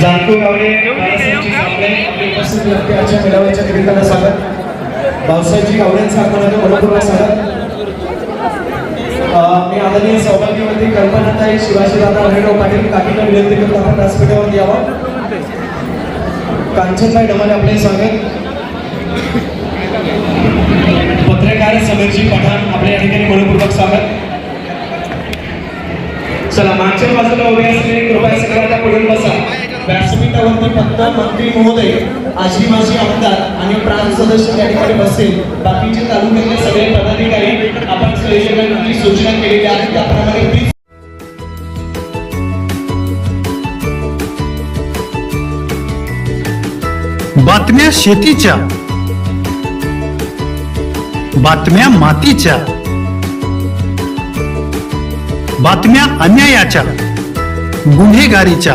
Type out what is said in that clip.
जानकू गावडे बाळासाहेबजी उपस्थित व्यक्ती आजच्या मेळाव्याच्या निमित्तानं स्वागत. भाऊसाहेबजी गावड्यांचं आगमनाचं मनपूर्वक स्वागत. मी आदरणीय सौभाग्यवती कल्पनाताई शिवाजीदादा हरिराव पाटील काकीला विनंती करतो आपण व्यासपीठावर यावं. कांचनताई डमाने आपले स्वागत. पत्रकार समीरजी पठाण आपल्या ठिकाणी मनपूर्वक स्वागत. चला मागच्या बाजूला उभे असलेले कृपया सगळ्यांना पुढे बसा. व्यासपीठावरती फक्त मंत्री महोदय आजी माजी आमदार आणि प्रांत सदस्य त्या ठिकाणी बसतील. बाकीचे तालुक्यातले सगळे पदाधिकारी आपण संयोजकांनी सूचना केलेल्या आहेत त्याप्रमाणे प्लीज बातम्या शेतीच्या बातम्या मातीच्या बातम्या अन्यायाच्या गुन्हेगारीच्या.